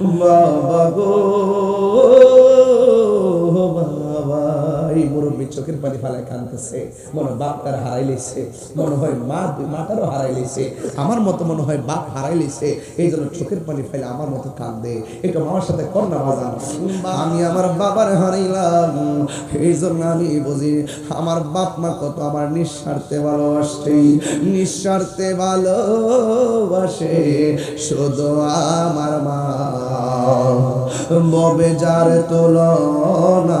বাবা গো। চোখের পানি ফালায় কানতেছে, মনে বাপ তার হারাই লেছে, মনে হয় মা মাটারও হারাই লেছে, আমার মতো মনে হয় বাপ হারাই লেছে, এই জন্য চোখের পানি ফেলে আমার মতো কান্দে। একটু মামার সাথে কন্যা বাজান। আমি আমার বাবার হারাইলাম, এই জন্য আমি বুঝি আমার বাপ মা কত আমার নিঃস্বার্থে ভালোবাসে নিঃস্বার্থে ভালোবাসে, শুধু আমার মা। ববে যার তুলনা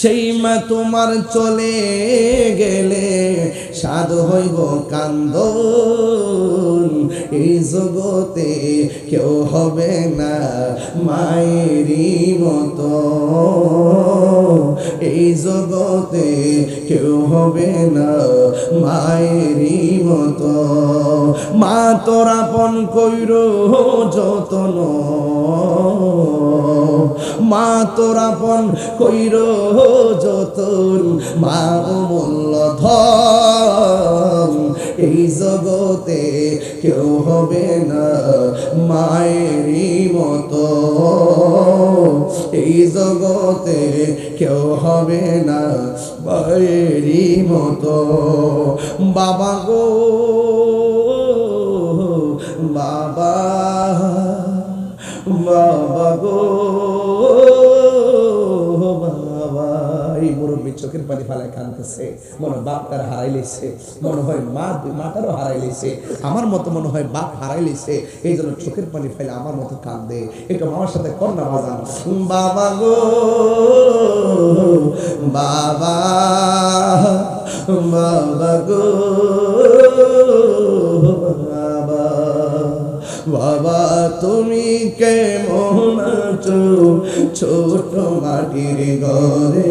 সেই মা তোমার চলে গেলে সাধু হইব কান্দ এই জগতে কেউ হবে না মায়েরই মতো। এই জগতে কেউ হবে না মায়েরই মতো। মা তোরা পন কইর যতন। মা তোরা পন কইর যতন মা অমূল্য ধন এই জগতে কেউ হবে না মায়েরই মতো। এই জগতে কেউ হবে না মায়েরই মতো। বাবা গো, বাবা বাবা গো। মুরব্বী চোখের পানি ফালায় কানতেছে মনে বাপ তার হারাই লেছে মনে হয় মা মাটারও হারাই লেছে আমার মতো মনে হয় বাপ হারাই লেছে এই জন্য চোখের পানি ফেলে আমার মতো কান্দে একটু মামার সাথে কন্যা বাজান। বাবা গো, বাবা বাবা গো বাবা, তুমি কেমন আছো? ছোট মাটির ঘরে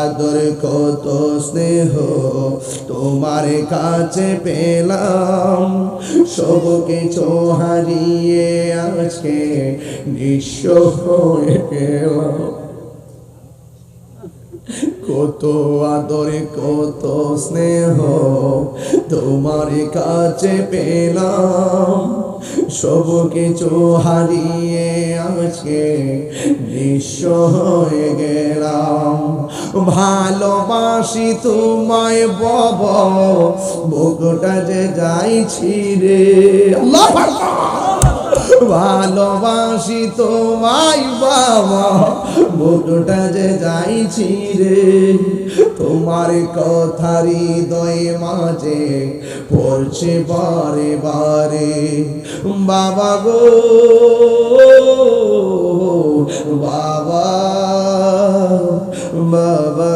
আদর কত স্নেহ তোমার কাছে পেলাম। সব কিছু হারিয়ে আজকে নিঃস্ব হয়ে গেলাম কত আদরে, কত স্নেহ তোমার কাছে পেলাম। সব কিছু হারিয়ে আজকে নিঃস্ব হয়ে গেলাম। ভালোবাসি তোমায় বব বুকটা যে যাইছি রে। আল্লাহ ভালোবাসি তোমায় বাবা বুকটা যে যাইছি রে। তোমার কথা হৃদয় মাঝে পড়ছে বারে বারে। বাবা গো, বাবা বাবা